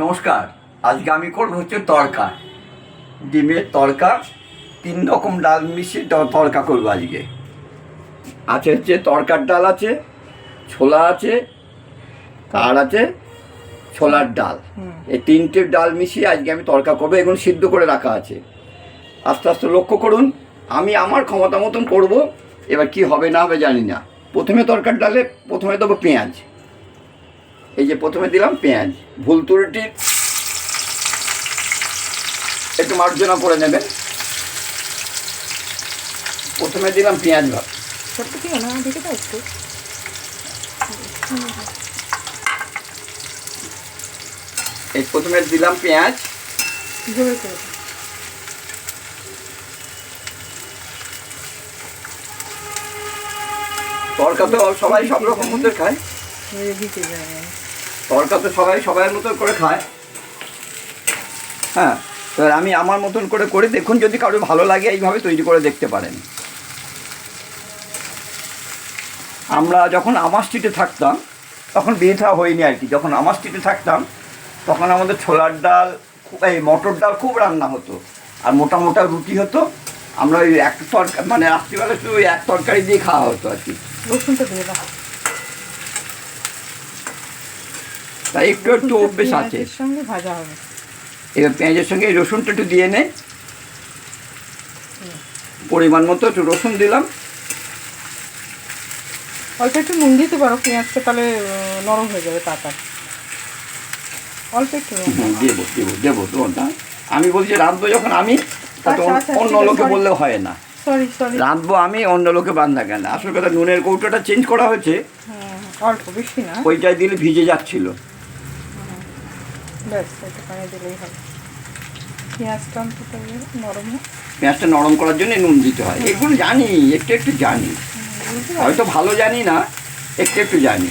নমস্কার আজকে আমি করব হচ্ছে তরকা ডিমের তরকা তিন রকম ডাল মিশিয়ে তরকা করব আজকে। আছে হচ্ছে তরকার ডাল আছে ছোলা আছে আর আছে ছোলার ডাল। এই তিনটে ডাল মিশিয়ে আজকে আমি তরকা করব এগুলো সিদ্ধ করে রাখা আছে। আস্তে আস্তে লক্ষ্য করুন আমি আমার ক্ষমতা মতন করব এবার কি হবে না হবে জানি না। প্রথমে তরকার ডালে প্রথমে দেবো পেঁয়াজ। এই যে প্রথমে দিলাম পেঁয়াজ। ভুল ত্রুটি একটু মার্জনা করে নেবেন। প্রথমে দিলাম পেঁয়াজ ভাত। এই প্রথমে দিলাম পেঁয়াজ। তরকা তো সবাই সব রকম মধ্যে খায়। মেরে দিতে তরকা তো সবাই সবাই মতো করে খায়। হ্যাঁ এবার আমি আমার মতন করে করে দেখুন যদি কারও ভালো লাগে এইভাবে তৈরি করে দেখতে পারেন। আমরা যখন আমার স্ট্রিটে থাকতাম তখন বিয়ে থা হয়নি আর কি। যখন আমার স্ট্রিটে থাকতাম তখন আমাদের ছোলার ডাল এই মটর ডাল খুব রান্না হতো। আর মোটা মোটা রুটি হতো। আমরা ওই এক তরকারি মানে রাত্রিবেলা শুধু ওই এক তরকারি দিয়ে খাওয়া হতো আর কি। রসুনটা দিয়ে দাও তাই একটু একটু অভ্যেস আছে। সঙ্গে ভাজা হবে। এবার পেঁয়াজের সঙ্গে রসুনটা একটু দিয়ে নে। পরিমাণ মতো একটু রসুন দিলাম। অল্প একটু নুন দিতে পারো পেঁয়াজটা তাহলে নরম হয়ে যাবে তাড়াতাড়ি। অল্প একটু দেবো দেবো দেবো তোমারটা। আমি বলছি রাঁধবো যখন আমি তা তো আচ্ছা, আচ্ছা, অন্য লোকে. বললেও হয় না। রাঁধবো আমি অন্য লোকে বান্ধা কেন? আসল কথা নুনের কৌটোটা চেঞ্জ করা হয়েছে। হ্যাঁ অল্প বেশি না। ওইটাই দিলে ভিজে যাচ্ছিল। ব্যাস পানি দিলেই হবে পেঁয়াজটা অন্তত নরম। পেঁয়াজটা নরম করার জন্য নুন দিতে হয়। এগুলো জানি একটু একটু জানি। হয়তো ভালো জানি না একটু একটু জানি।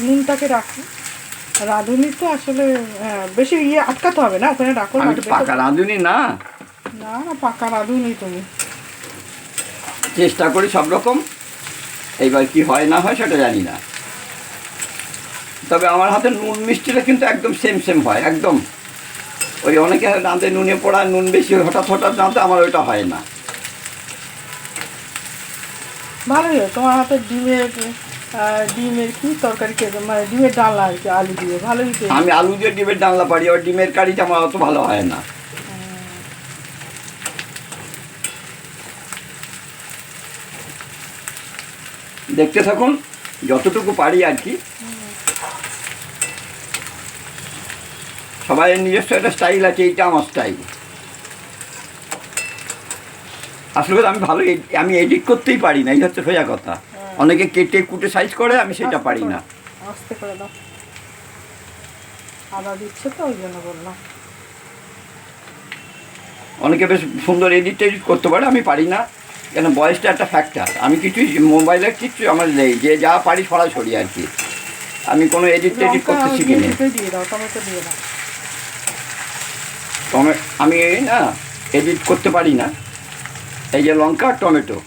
নুনটাকে রাখো রাঁধুনি তো আসলে হ্যাঁ, বেশি ইয়ে আটকাতে হবে না ওখানে রাখো আমি তো। পাকা রাঁধুনি না। না না পাকা রাঁধুনি তুমি। চেষ্টা করি সব রকম। এইবার কি হয় না হয় সেটা জানি না। তবে আমার হাতে নুন মিষ্টিটা কিন্তু একদম সেম সেম হয় একদম। ওই অনেকে রাঁধে নুনে পড়া নুন বেশি হঠাৎ হঠাৎ রাঁধে আমার ওইটা হয় না। ভালোই তোমার হাতে ডিমের ডিমের কি তরকারি খেতে মানে ডিমের ডাল আর কি আলু দিয়ে ভালোই আমি আলু দিয়ে ডিমের ডালনা পারি আবার ডিমের কারিটা আমার অত ভালো হয় না। দেখতে থাকুন যতটুকু পারি আর কি। সবাই নিজস্ব একটা স্টাইল আছে এইটা আমার স্টাইল। আসলে কথা আমি ভালো আমি এডিট করতেই পারি না এই হচ্ছে সোজা কথা। অনেকে কেটে কুটে সাইজ করে আমি সেটা পারি না। আস্তে করে দাও। আদা দিচ্ছে তো ওই জন্য বললাম। অনেকে বেশ সুন্দর এডিট টেডিট করতে পারে আমি পারি না। কেন বয়সটা একটা ফ্যাক্টর আমি কিছুই মোবাইলের কিছু আমার নেই যে যা পারি সরাসরি আর কি। আমি কোনো এডিট টেডিট করতে শিখিনি। টমে আমি না এডিট করতে পারি না। এই যে লঙ্কা আর টমেটো।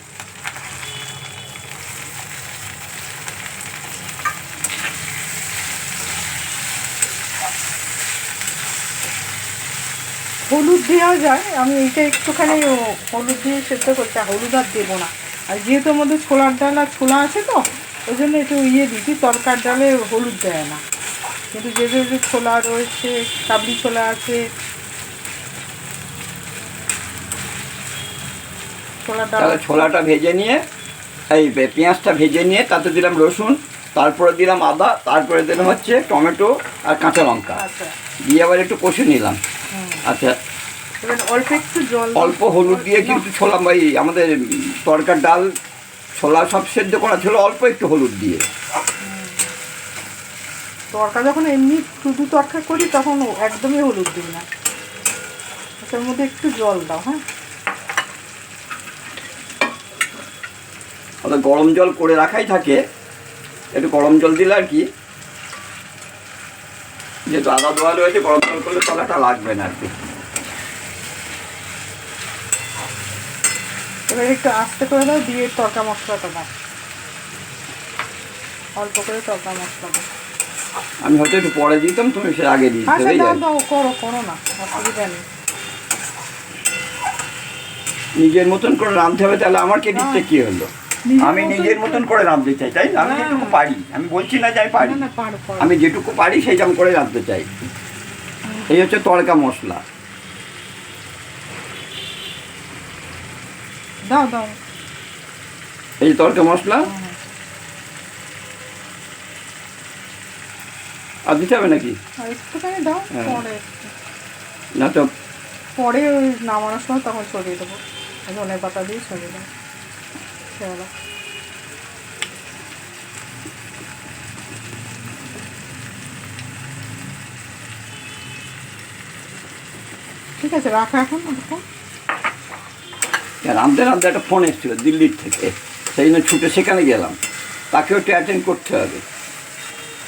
হলুদ দেওয়া যায় আমি এইটা একটুখানি হলুদ দিয়ে সেদ্ধ করছি হলুদ আর দেবো না। আর যেহেতু আমাদের ছোলার ডাল আর ছোলা আছে তো ওই জন্য একটু ইয়ে দিচ্ছি তরকার ডালে হলুদ দেয় না। কিন্তু যে যে ছোলা রয়েছে কাবলি ছোলা আছে তাহলে ছোলাটা ভেজে নিয়ে এই পেঁয়াজটা ভেজে নিয়ে তাতে দিলাম রসুন তারপরে দিলাম আদা তারপরে দিলাম হচ্ছে টমেটো আর কাঁচা লঙ্কা। আচ্ছা। দিয়ে আবার একটু কষে নিলাম। আচ্ছা। অল্প একটু জল অল্প হলুদ দিয়ে কিন্তু ছোলা ভাই আমাদের তরকার ডাল ছোলা সব সেদ্ধ করা ছিল অল্প একটু হলুদ দিয়ে। তরকা যখন এমনি শুধু তরকা করি তখন একদমই হলুদ দিই না। তার মধ্যে একটু জল দাও হ্যাঁ? গরম জল করে রাখাই থাকে। একটু গরম জল দিলে আর কি যেহেতু আদা দোয়া রয়েছে গরম জল করলে তলাটা লাগবে না আর কি। এবার একটু আস্তে করে দাও দিয়ে তরকা মশলাটা দাও। অল্প করে তরকা মশলা দাও। আমি হয়তো একটু পরে দিতাম তুমি সে আগে দিতে আচ্ছা দাও দাও করো করো না অসুবিধা নেই। নিজের মতন করে রাঁধতে হবে তাহলে আমার ক্রেডিটটা কি হলো? আমি নিজের মতন করে রাঁধতে চাই তাই না? আমি হ্যাঁ। যেটুকু পারি। আমি বলছি না যে আমি পারি। আমি যেটুকু পারি সেইটা আমি করে রাঁধতে চাই। এই হচ্ছে তড়কা মশলা। দাও দাও। এই তড়কা মশলা। হ্যাঁ। আর দিতে হবে নাকি? আর একটুখানি দাও হ্যাঁ। পরে। না তো। পরে ওই নামানোর সময় তখন ছড়িয়ে দেবো। ধনে পাতা দিয়ে ছড়িয়ে দেবো। চলো ঠিক আছে রাখা এখন রাখো। রাঁধতে রাঁধতে একটা ফোন এসেছিল দিল্লির থেকে। সেই জন্য ছুটে সেখানে গেলাম। তাকেও একটু অ্যাটেন্ড করতে হবে।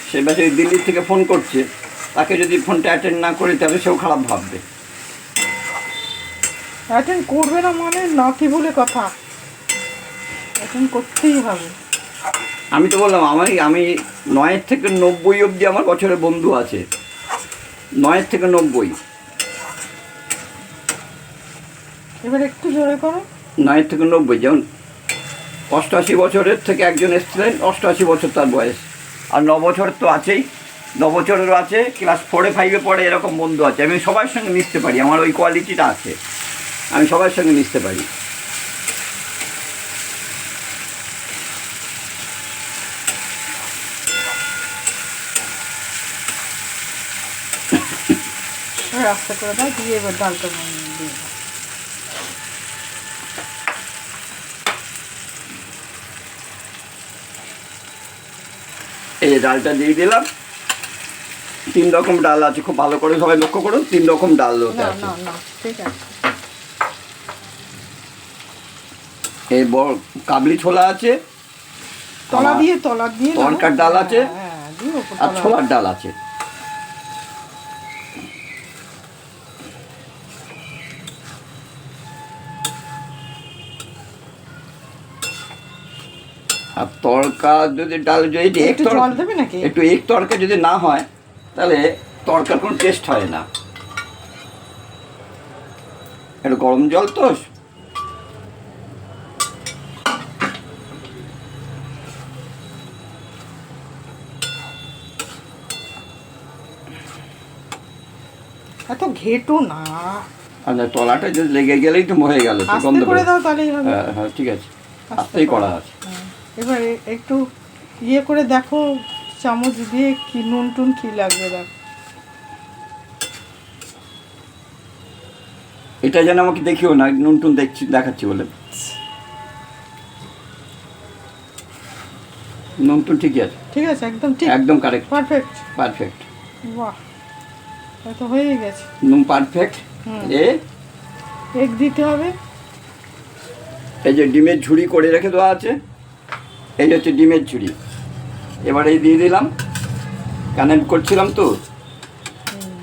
সে বাসে দিল্লির থেকে ফোন করছে। তাকে যদি ফোনটা অ্যাটেন্ড না করি তাহলে সেও খারাপ ভাববে। অ্যাটেন্ড করবে না মানে নাতি বলে কথা। অ্যাটেন্ড করতেই হবে। আমি তো বললাম আমার আমি নয়ের থেকে নব্বই অবধি আমার বছরের বন্ধু আছে। নয়ের থেকে নব্বই। এবার একটু জোরে করো। নয়ের থেকে নব্বই যেমন অষ্টআশি বছরের থেকে একজন এসেছিলেন অষ্টআশি বছর তার বয়স। আর ন বছর তো আছেই। ন বছরেরও আছে ক্লাস ফোরে ফাইভে পড়ে এরকম বন্ধু আছে। আমি সবার সঙ্গে মিশতে পারি আমার ওই কোয়ালিটিটা আছে। আমি সবার সঙ্গে মিশতে পারি। এবার আস্তে করে দাও দিয়ে এবার ডালটা দিয়ে দাও এই ডালটা দিয়ে দিলাম। তিন রকম ডাল আছে খুব ভালো করে সবাই লক্ষ্য করুন তিন রকম ডাল আছে ঠিক আছে। এই বড় কাবলি ছোলা আছে তলা দিয়ে তলা দিয়ে তরকার ডাল আছে। হ্যাঁ হ্যাঁ, দিয়ে আর ছোলার ডাল আছে। আর তরকা যদি ডাল যদি এক জল দেবে নাকি? একটু এক তরকা যদি না হয় তাহলে তরকার কোনো টেস্ট হয় না। একটু গরম জল তো। এত ঘেটো না। আর তলাটা যদি লেগে গেলেই তো হয়ে গেল গন্ধ করে দাও তাহলেই হবে হ্যাঁ হ্যাঁ ঠিক আছে। আস্তেই করা। আছে। এবার একটু ইয়ে করে দেখো চামচ দিয়ে কি নুন টুন কি লাগবে দেখ। এটা যেন আমাকে দেখিও না নুন টুন দেখছি দেখাচ্ছি বলে। নুন টুন ঠিকই আছে। ঠিক আছে একদম ঠিক। একদম কারেক্ট পারফেক্ট পারফেক্ট বাহ এত হয়ে গেছে। নুন পারফেক্ট হুম। এ? এগ দিতে হবে। এই যে ডিমের ঝুড়ি করে রেখে দেওয়া আছে। এই হচ্ছে ডিমের ঝুড়ি। এবার এই দিয়ে দিলাম। কানেক্ট করছিলাম তো।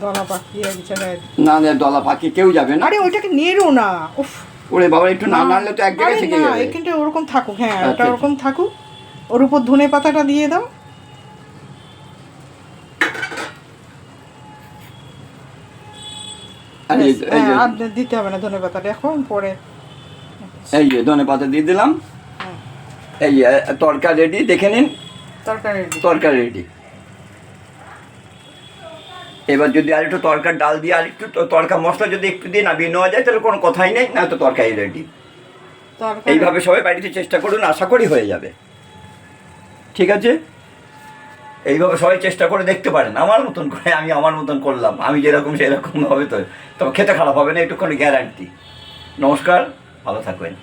দলা পাখি এক জায়গায়। না না দলা পাখি কেউ যাবে না। আরে ওইটাকে নেড়ো না। উফ। ওরে বাবা একটু না নাড়লে তো এক জায়গায় থেকে যাবে। এখানটা ওরকম থাকুক হ্যাঁ আচ্ছা, ওটা আচ্ছা। ওরকম থাকুক। ওর উপর ধনে পাতাটা দিয়ে দাও। আর হ্যাঁ, আর দিতে হবে না ধনে পাতাটা এখন পরে। এই যে ধনে পাতা দিয়ে দিলাম। এই তরকা রেডি দেখে নিন। তরকারি রেডি এবার যদি আর একটু তরকার ডাল দিয়ে আর একটু তরকা মশলা যদি একটু দিয়ে নামিয়ে নেওয়া যায় তাহলে কোনো কথাই নেই না তো তরকারি রেডি এইভাবে সবাই বাড়িতে চেষ্টা করুন আশা করি হয়ে যাবে। ঠিক আছে? এইভাবে সবাই চেষ্টা করে দেখতে পারেন আমার মতন করে আমি আমার মতন করলাম আমি যেরকম সেরকম হবে তো তবে খেতে খারাপ হবে না একটুখানি গ্যারান্টি নমস্কার ভালো থাকবেন।